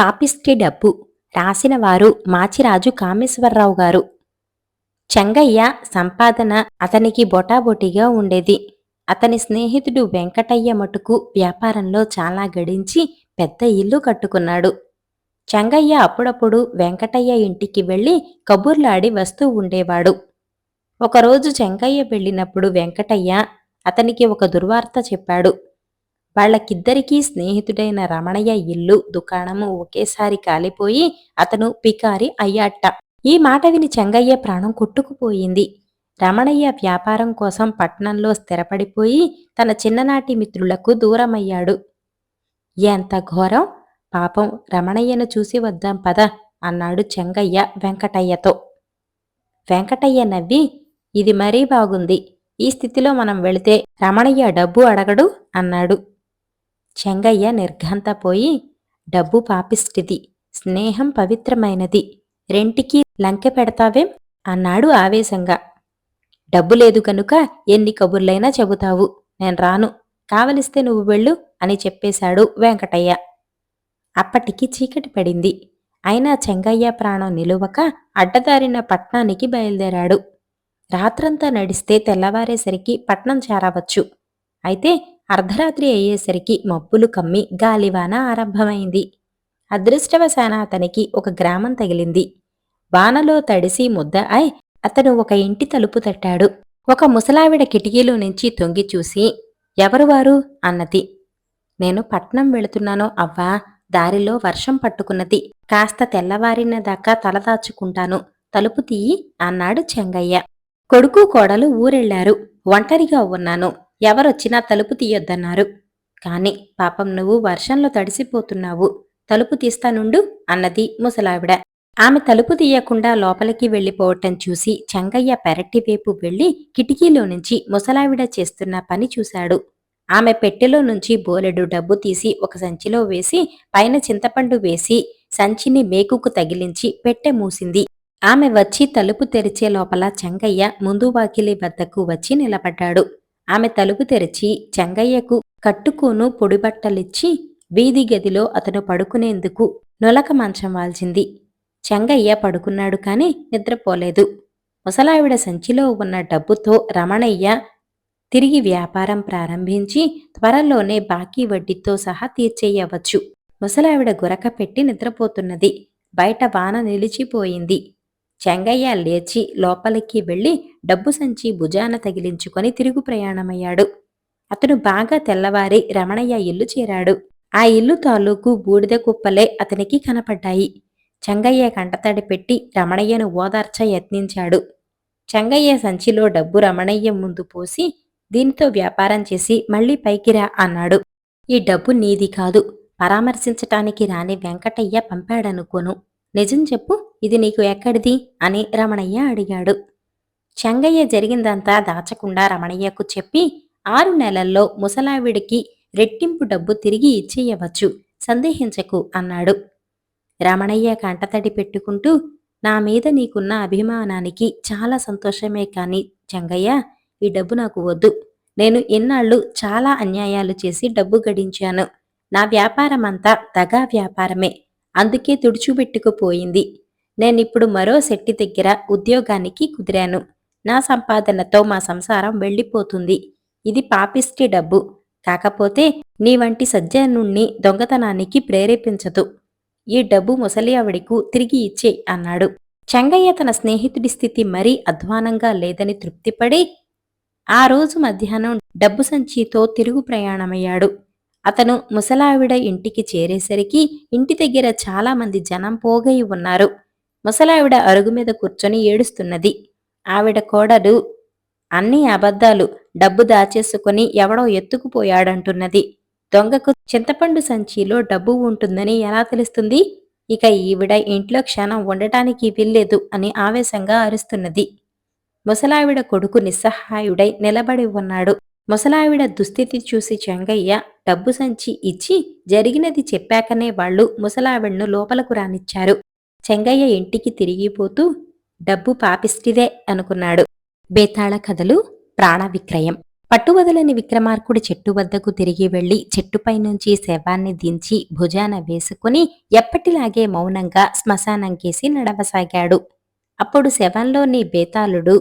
పాపిష్టి డబ్బు. రాసినవారు మాచిరాజు కామేశ్వరరావు గారు. చెంగయ్య సంపాదన అతనికి బొటాబొటిగా ఉండేది. అతని స్నేహితుడు వెంకటయ్య మటుకు వ్యాపారంలో చాలా గడించి పెద్ద ఇల్లు కట్టుకున్నాడు. చెంగయ్య అప్పుడప్పుడు వెంకటయ్య ఇంటికి వెళ్ళి కబుర్లాడి వస్తూ ఉండేవాడు. ఒకరోజు చెంగయ్య వెళ్ళినప్పుడు వెంకటయ్య అతనికి ఒక దుర్వార్త చెప్పాడు. వాళ్ళకిద్దరికీ స్నేహితుడైన రమణయ్య ఇల్లు దుకాణము ఒకేసారి కాలిపోయి అతను పికారి అయ్యాట. ఈ మాట విని చెంగయ్య ప్రాణం కొట్టుకుపోయింది. రమణయ్య వ్యాపారం కోసం పట్నంలో స్థిరపడిపోయి తన చిన్ననాటి మిత్రులకు దూరమయ్యాడు. ఎంత ఘోరం! పాపం రమణయ్యను చూసి వద్దాం పద అన్నాడు చెంగయ్య వెంకటయ్యతో. వెంకటయ్య నవ్వి ఇది మరీ బాగుంది. ఈ స్థితిలో మనం వెళితే రమణయ్య డబ్బు అడగడు అన్నాడు. చెంగయ్య నిర్ఘాంతపోయి డబ్బు పాపిష్టిది స్నేహం పవిత్రమైనది. రెంటికి లంకె పెడతావేం? అన్నాడు ఆవేశంగా. డబ్బు లేదు కనుక ఎన్ని కబుర్లైనా చెబుతావు. నేను రాను. కావలిస్తే నువ్వు వెళ్ళు అని చెప్పేశాడు వెంకటయ్య. అప్పటికి చీకటి పడింది. అయినా చెంగయ్య ప్రాణం నిలువక అడ్డదారిన పట్నానికి బయలుదేరాడు. రాత్రంతా నడిస్తే తెల్లవారేసరికి పట్నం చేరవచ్చు. అయితే అర్ధరాత్రి అయ్యేసరికి మబ్బులు కమ్మి గాలివాన ఆరంభమైంది. అదృష్టవశాన అతనికి ఒక గ్రామం తగిలింది. వానలో తడిసి ముద్ద అయ్ అతను ఒక ఇంటి తలుపు తట్టాడు. ఒక ముసలావిడ కిటికీలో నుంచి తొంగి చూసి ఎవరు వారు? అన్నది. నేను పట్నం వెళుతున్నాను అవ్వా దారిలో వర్షం పట్టుకున్నది. కాస్త తెల్లవారిన దాకా తలదాచుకుంటాను తలుపు తీయి అన్నాడు చెంగయ్య. కొడుకు కోడలు ఊరెళ్ళారు ఒంటరిగా ఉన్నాను. ఎవరొచ్చినా తలుపు తీయొద్దన్నారు. కాని పాపం నువ్వు వర్షంలో తడిసిపోతున్నావు. తలుపు తీస్తానుండు అన్నది ముసలావిడ. ఆమె తలుపు తీయకుండా లోపలికి వెళ్ళిపోవటం చూసి చెంగయ్య పెరటివైపు వెళ్ళి కిటికీలో నుంచి ముసలావిడ చేస్తున్న పని చూశాడు. ఆమె పెట్టెలో నుంచి బోలెడు డబ్బు తీసి ఒక సంచిలో వేసి పైన చింతపండు వేసి సంచిని మేకుకు తగిలించి పెట్టె మూసింది. ఆమె వచ్చి తలుపు తెరిచే లోపల చెంగయ్య ముందు వాకిలి వద్దకు వచ్చి నిలబడ్డాడు. ఆమె తలుపు తెరిచి చెంగయ్యకు కట్టుకోను పొడిబట్టలిచ్చి వీధి గదిలో అతను పడుకునేందుకు నొలక మంచం వాల్చింది. చెంగయ్య పడుకున్నాడు కాని నిద్రపోలేదు. ముసలావిడ సంచిలో ఉన్న డబ్బుతో రమణయ్య తిరిగి వ్యాపారం ప్రారంభించి త్వరలోనే బాకీ వడ్డీతో సహా తీర్చేయవచ్చు. ముసలావిడ గురక పెట్టి నిద్రపోతున్నది. బయట వాన నిలిచిపోయింది. చెంగయ్య లేచి లోపలికి వెళ్ళి డబ్బు సంచి భుజాన తగిలించుకొని తిరుగు ప్రయాణమయ్యాడు. అతను బాగా తెల్లవారి రమణయ్య ఇల్లు చేరాడు. ఆ ఇల్లు తాలూకు బూడిద కుప్పలే అతనికి కనపడ్డాయి. చెంగయ్య కంటతడి పెట్టి రమణయ్యను ఓదార్చ యత్నించాడు. చెంగయ్య సంచిలో డబ్బు రమణయ్య ముందు పోసి దీనితో వ్యాపారం చేసి మళ్ళీ పైకిరా అన్నాడు. ఈ డబ్బు నీది కాదు. పరామర్శించటానికి రాని వెంకటయ్య పంపాడనుకోను. నిజం చెప్పు ఇది నీకు ఎక్కడిది? అని రమణయ్య అడిగాడు. చెంగయ్య జరిగిందంతా దాచకుండా రమణయ్యకు చెప్పి ఆరు నెలల్లో ముసలావిడికి రెట్టింపు డబ్బు తిరిగి ఇచ్చేయవచ్చు సందేహించకు అన్నాడు. రమణయ్య కంటతడి పెట్టుకుంటూ నా మీద నీకున్న అభిమానానికి చాలా సంతోషమే కాని చెంగయ్య ఈ డబ్బు నాకు వద్దు. నేను ఇన్నాళ్ళు చాలా అన్యాయాలు చేసి డబ్బు గడించాను. నా వ్యాపారమంతా దగా వ్యాపారమే. అందుకే తుడుచుపెట్టుకుపోయింది. నేనిప్పుడు మరో శెట్టి దగ్గర ఉద్యోగానికి కుదిరాను. నా సంపాదనతో మా సంసారం వెళ్ళిపోతుంది. ఇది పాపిస్టి డబ్బు. కాకపోతే నీ వంటి సజ్జనుణ్ణి దొంగతనానికి ప్రేరేపించదు. ఈ డబ్బు ముసలి ఆవిడకు తిరిగి ఇచ్చే అన్నాడు. చెంగయ్య తన స్నేహితుడి స్థితి మరీ అధ్వానంగా లేదని తృప్తిపడి ఆ రోజు మధ్యాహ్నం డబ్బు సంచితో తిరుగు ప్రయాణమయ్యాడు. అతను ముసలావిడ ఇంటికి చేరేసరికి ఇంటి దగ్గర చాలా మంది జనం పోగై ఉన్నారు. ముసలావిడ అరుగు మీద కూర్చొని ఏడుస్తున్నది. ఆవిడ కోడలు అన్ని అబద్ధాలు డబ్బు దాచేసుకుని ఎవడో ఎత్తుకుపోయాడంటున్నది. దొంగకు చింతపండు సంచిలో డబ్బు ఉంటుందని ఎలా తెలుస్తుంది? ఇక ఈవిడ ఇంట్లో క్షణం ఉండటానికి వీల్లేదు అని ఆవేశంగా అరుస్తున్నది. ముసలావిడ కొడుకు నిస్సహాయుడై నిలబడి ఉన్నాడు. ముసలావిడ దుస్థితి చూసి చెంగయ్య డబ్బు సంచి ఇచ్చి జరిగినది చెప్పాకనే వాళ్ళు ముసలావిడ్ను లోపలకు రానిచ్చారు. చెంగయ్య ఇంటికి తిరిగిపోతూ డబ్బు పాపిస్టిదే అనుకున్నాడు. బేతాళ కథలు ప్రాణ విక్రయం. పట్టువదలని విక్రమార్కుడు చెట్టు వద్దకు తిరిగి వెళ్ళి చెట్టుపై నుంచి శవాన్ని దించి భుజాన వేసుకుని ఎప్పటిలాగే మౌనంగా శ్మశానంకేసి నడవసాగాడు. అప్పుడు శవంలోని బేతాళుడు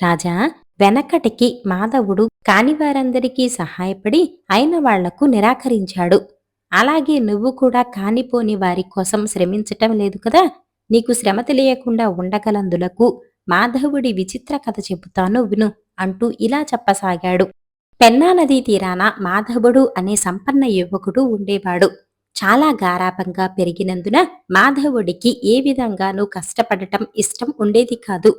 రాజా వెనకటికి మాధవుడు కాని వారందరికీ సహాయపడి అయిన వాళ్ళకు నిరాకరించాడు. అలాగే నువ్వు కూడా కానిపోని వారి కోసం శ్రమించటం లేదు కదా? నీకు శ్రమ తెలియకుండా ఉండగలందులకు మాధవుడి విచిత్ర కథ చెబుతాను విను అంటూ ఇలా చెప్పసాగాడు. పెన్నా నదీ తీరాన మాధవుడు అనే సంపన్న యువకుడు ఉండేవాడు. చాలా గారాపంగా పెరిగినందున మాధవుడికి ఏ విధంగానూ కష్టపడటం ఇష్టం ఉండేది కాదు.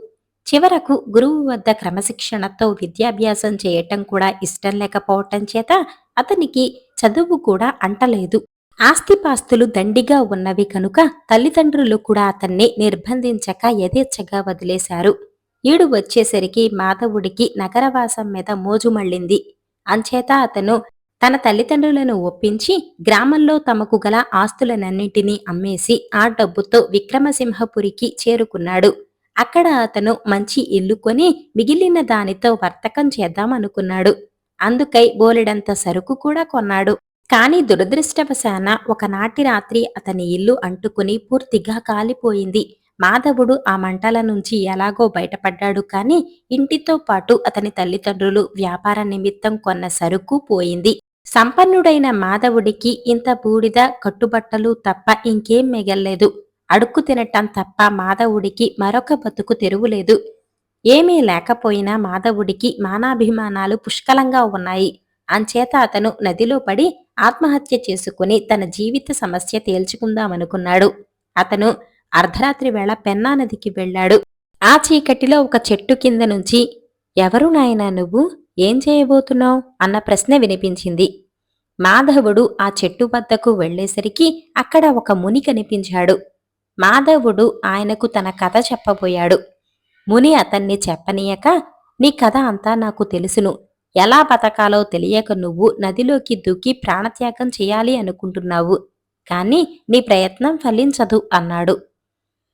చివరకు గురువు వద్ద క్రమశిక్షణతో విద్యాభ్యాసం చేయటం కూడా ఇష్టం లేకపోవటం చేత అతనికి చదువు కూడా అంటలేదు. ఆస్తిపాస్తులు దండిగా ఉన్నవి కనుక తల్లిదండ్రులు కూడా అతన్ని నిర్బంధించక యథేచ్ఛగా వదిలేశారు. ఈడు వచ్చేసరికి మాధవుడికి నగరవాసం మీద మోజు మళ్ళింది. అంచేత అతను తన తల్లిదండ్రులను ఒప్పించి గ్రామంలో తమకు గల ఆస్తులనన్నింటినీ అమ్మేసి ఆ డబ్బుతో విక్రమసింహపురికి చేరుకున్నాడు. అక్కడ అతను మంచి ఇల్లు కొని మిగిలిన దానితో వర్తకం చేద్దామనుకున్నాడు. అందుకై బోలెడంత సరుకు కూడా కొన్నాడు. కాని దురదృష్టవశాన ఒకనాటి రాత్రి అతని ఇల్లు అంటుకుని పూర్తిగా కాలిపోయింది. మాధవుడు ఆ మంటల నుంచి ఎలాగో బయటపడ్డాడు కాని ఇంటితో పాటు అతని తల్లిదండ్రులు వ్యాపార నిమిత్తం కొన్న సరుకు పోయింది. సంపన్నుడైన మాధవుడికి ఇంత బూడిద కట్టుబట్టలు తప్ప ఇంకేం మిగల్లేదు. అడుక్కు తినటం తప్ప మాధవుడికి మరొక బతుకు తెరువులేదు. ఏమీ లేకపోయినా మాధవుడికి మానాభిమానాలు పుష్కలంగా ఉన్నాయి. అంచేత అతను నదిలో పడి ఆత్మహత్య చేసుకుని తన జీవిత సమస్య తేల్చుకుందామనుకున్నాడు. అతను అర్ధరాత్రి వేళ పెన్నా నదికి వెళ్ళాడు. ఆ చీకటిలో ఒక చెట్టు కింద నుంచి ఎవరు నాయనా నువ్వు? ఏం చేయబోతున్నావు? అన్న ప్రశ్న వినిపించింది. మాధవుడు ఆ చెట్టు వద్దకు వెళ్ళేసరికి అక్కడ ఒక ముని కనిపించాడు. మాధవుడు ఆయనకు తన కథ చెప్పబోయాడు. ముని అతన్ని చెప్పనీయక నీ కథ అంతా నాకు తెలుసును. ఎలా బతకాలో తెలియక నువ్వు నదిలోకి దూకి ప్రాణత్యాగం చేయాలి అనుకుంటున్నావు. కాని నీ ప్రయత్నం ఫలించదు అన్నాడు.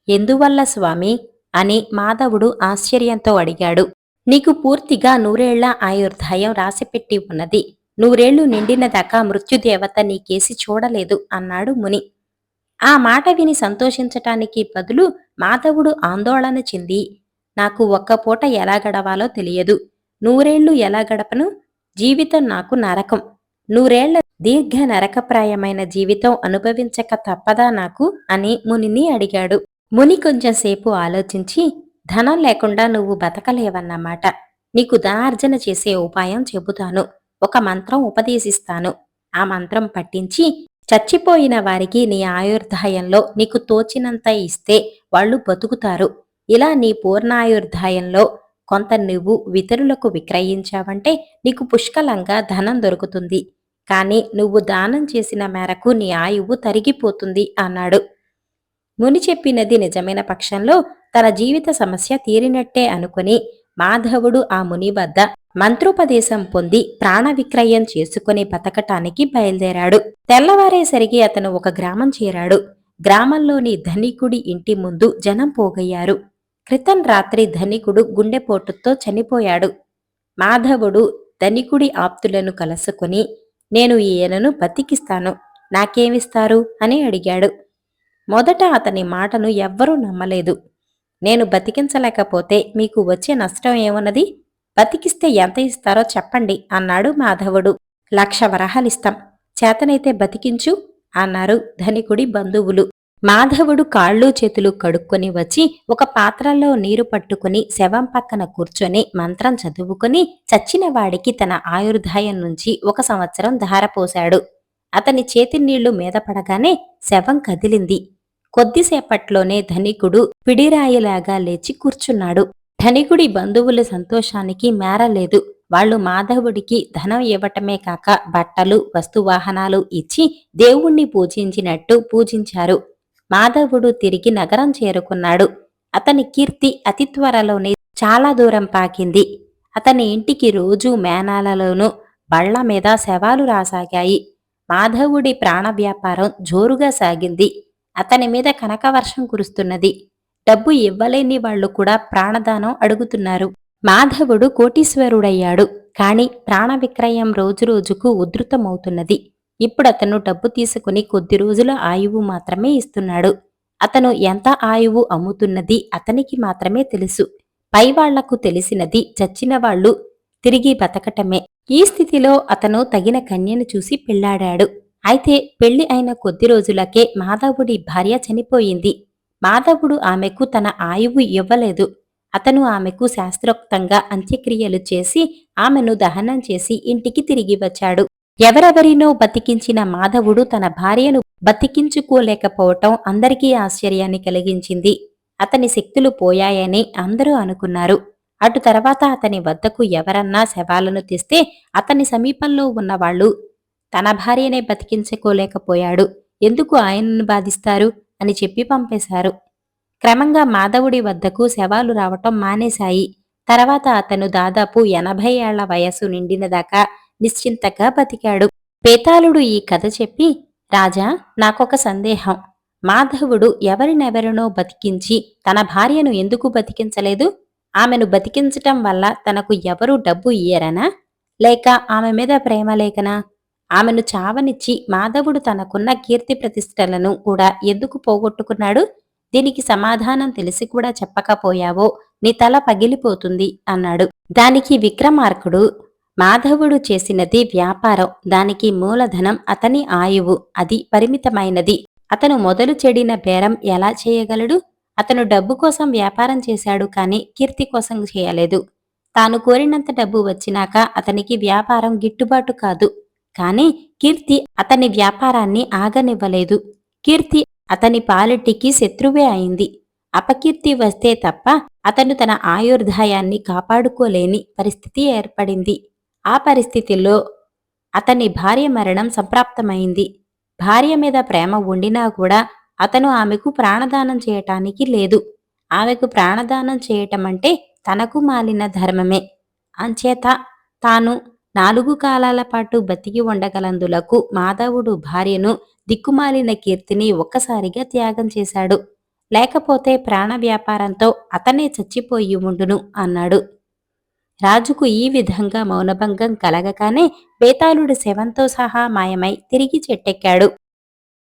ఎందువల్ల స్వామి అని మాధవుడు ఆశ్చర్యంతో అడిగాడు. నీకు పూర్తిగా నూరేళ్ళ ఆయుర్ధయం రాసిపెట్టి ఉన్నది. నూరేళ్ళు నిండినదాకా మృత్యుదేవత నీకేసి చూడలేదు అన్నాడు ముని. ఆ మాట విని సంతోషించటానికి బదులు మాధవుడు ఆందోళన చెంది నాకు ఒక్క పూట ఎలా గడవాలో తెలియదు. నూరేళ్ళు ఎలా గడపను? జీవితం నాకు నరకం. నూరేళ్ళ దీర్ఘ నరకప్రాయమైన జీవితం అనుభవించక తప్పదా నాకు? అని మునిని అడిగాడు. ముని కొంచెంసేపు ఆలోచించి ధనం లేకుండా నువ్వు బతకలేవన్నమాట నీకు ధనార్జన చేసే ఉపాయం చెబుతాను. ఒక మంత్రం ఉపదేశిస్తాను. ఆ మంత్రం పట్టించి చచ్చిపోయిన వారికి నీ ఆయుర్దాయంలో నీకు తోచినంత ఇస్తే వాళ్ళు బతుకుతారు. ఇలా నీ పూర్ణాయుర్దాయంలో కొంత నువ్వు ఇతరులకు విక్రయించావంటే నీకు పుష్కలంగా ధనం దొరుకుతుంది. కానీ నువ్వు దానం చేసిన మేరకు నీ ఆయువు తరిగిపోతుంది అన్నాడు. ముని చెప్పినది నిజమైన పక్షంలో తన జీవిత సమస్య తీరినట్టే అనుకుని మాధవుడు ఆ ముని వద్ద మంత్రోపదేశం పొంది ప్రాణ విక్రయం చేసుకుని బతకటానికి బయలుదేరాడు. తెల్లవారేసరికి అతను ఒక గ్రామం చేరాడు. గ్రామంలోని ధనికుడి ఇంటి ముందు జనం పోగయ్యారు. క్రితం రాత్రి ధనికుడు గుండెపోటుతో చనిపోయాడు. మాధవుడు ధనికుడి ఆప్తులను కలుసుకుని నేను ఈయనను బతికిస్తాను. నాకేమిస్తారు? అని అడిగాడు. మొదట అతని మాటను ఎవ్వరూ నమ్మలేదు. నేను బతికించలేకపోతే మీకు వచ్చే నష్టం ఏమున్నది? బతికిస్తే ఎంత ఇస్తారో చెప్పండి అన్నాడు మాధవుడు. లక్ష వరహాలిస్తాం. చేతనైతే బతికించు అన్నారు ధనికుడి బంధువులు. మాధవుడు కాళ్ళు చేతులు కడుక్కొని వచ్చి ఒక పాత్రలో నీరు పట్టుకుని శవం పక్కన కూర్చొని మంత్రం చదువుకుని చచ్చిన వాడికి తన ఆయుర్దాయం నుంచి ఒక సంవత్సరం ధారపోశాడు అతని చేతి నీళ్ళు మీద పడగానే శవం కదిలింది. కొద్దిసేపట్లోనే ధనికుడు పిడిరాయిలాగా లేచి కూర్చున్నాడు. ధనికుడి బంధువుల సంతోషానికి మేరలేదు వాళ్ళు మాధవుడికి ధనం ఇవ్వటమే కాక బట్టలు వస్తువాహనాలు ఇచ్చి దేవుణ్ణి పూజించినట్టు పూజించారు. మాధవుడు తిరిగి నగరం చేరుకున్నాడు. అతని కీర్తి అతి త్వరలోనే చాలా దూరం పాకింది. అతని ఇంటికి రోజూ మేనాలలోనూ బళ్ళ మీద శవాలు రాసాగాయి. మాధవుడి ప్రాణ వ్యాపారం జోరుగా సాగింది. అతని మీద కనకవర్షం కురుస్తున్నది. డబ్బు ఇవ్వలేని వాళ్ళు కూడా ప్రాణదానం అడుగుతున్నారు. మాధవుడు కోటీశ్వరుడయ్యాడు కాని ప్రాణ విక్రయం రోజురోజుకు ఉధృతమవుతున్నది. ఇప్పుడు అతను డబ్బు తీసుకుని కొద్ది రోజుల ఆయువు మాత్రమే ఇస్తున్నాడు. అతను ఎంత ఆయువు అమ్ముతున్నది అతనికి మాత్రమే తెలుసు. పైవాళ్ళకు తెలిసినది చచ్చిన వాళ్ళు తిరిగి బతకటమే. ఈ స్థితిలో అతను తగిన కన్యను చూసి పెళ్ళాడాడు. అయితే పెళ్ళి అయిన కొద్ది రోజులకే మాధవుడి భార్య చనిపోయింది. మాధవుడు ఆమెకు తన ఆయువు ఇవ్వలేదు. అతను ఆమెకు శాస్త్రోక్తంగా అంత్యక్రియలు చేసి ఆమెను దహనం చేసి ఇంటికి తిరిగి వచ్చాడు. ఎవరెవరినో బతికించిన మాధవుడు తన భార్యను బతికించుకోలేకపోవటం అందరికీ ఆశ్చర్యాన్ని కలిగించింది. అతని శక్తులు పోయాయని అందరూ అనుకున్నారు. అటు తర్వాత అతని వద్దకు ఎవరన్నా శవాలను తెస్తే అతని సమీపంలో ఉన్నవాళ్ళు తన భార్యనే బతికించుకోలేకపోయాడు. ఎందుకు ఆయనను బాధిస్తారు? అని చెప్పి పంపేశారు. క్రమంగా మాధవుడి వద్దకు శవాలు రావటం మానేశాయి. తర్వాత అతను దాదాపు ఎనభై ఏళ్ళ వయస్సు నిండినదాకా నిశ్చింతగా బతికాడు. పేతాళుడు ఈ కథ చెప్పి రాజా నాకొక సందేహం. మాధవుడు ఎవరినెవరినో బతికించి తన భార్యను ఎందుకు బతికించలేదు? ఆమెను బతికించటం వల్ల తనకు ఎవరూ డబ్బు ఇయ్యరనా? లేక ఆమె మీద ప్రేమ లేకనా? ఆమెను చావనిచ్చి మాధవుడు తనకున్న కీర్తి ప్రతిష్టలను కూడా ఎందుకు పోగొట్టుకున్నాడు? దీనికి సమాధానం తెలిసి కూడా చెప్పకపోయావో? నీ తల పగిలిపోతుంది అన్నాడు. దానికి విక్రమార్కుడు మాధవుడు చేసినది వ్యాపారం దానికి మూలధనం అతని ఆయువు అది పరిమితమైనది. అతను మొదలు చెడిన బేరం ఎలా చేయగలడు? అతను డబ్బు కోసం వ్యాపారం చేశాడు కానీ కీర్తి కోసం చేయలేదు. తాను కోరినంత డబ్బు వచ్చినాక అతనికి వ్యాపారం గిట్టుబాటు కాదు. కానీ కీర్తి అతని వ్యాపారాన్ని ఆగనివ్వలేదు. కీర్తి అతని పాలిటికి శత్రువే అయింది. అపకీర్తి వస్తే తప్ప అతను తన ఆయుర్దాయాన్ని కాపాడుకోలేని పరిస్థితి ఏర్పడింది. ఆ పరిస్థితిలో అతని భార్య మరణం సంప్రాప్తమైంది. భార్య మీద ప్రేమ ఉండినా కూడా అతను ఆమెకు ప్రాణదానం చేయటానికి లేదు. ఆమెకు ప్రాణదానం చేయటమంటే తనకు మాలిన ధర్మమే. అంచేత తాను నాలుగు కాలాల పాటు బతికి ఉండగలందులకు మాధవుడు భార్యను దిక్కుమాలిన కీర్తిని ఒక్కసారిగా త్యాగం చేశాడు. లేకపోతే ప్రాణ వ్యాపారంతో అతనే చచ్చిపోయి ఉండును అన్నాడు. రాజుకు ఈ విధంగా మౌనభంగం కలగగానే బేతాళుడు శవంతో సహా మాయమై తిరిగి చెట్టెక్కాడు.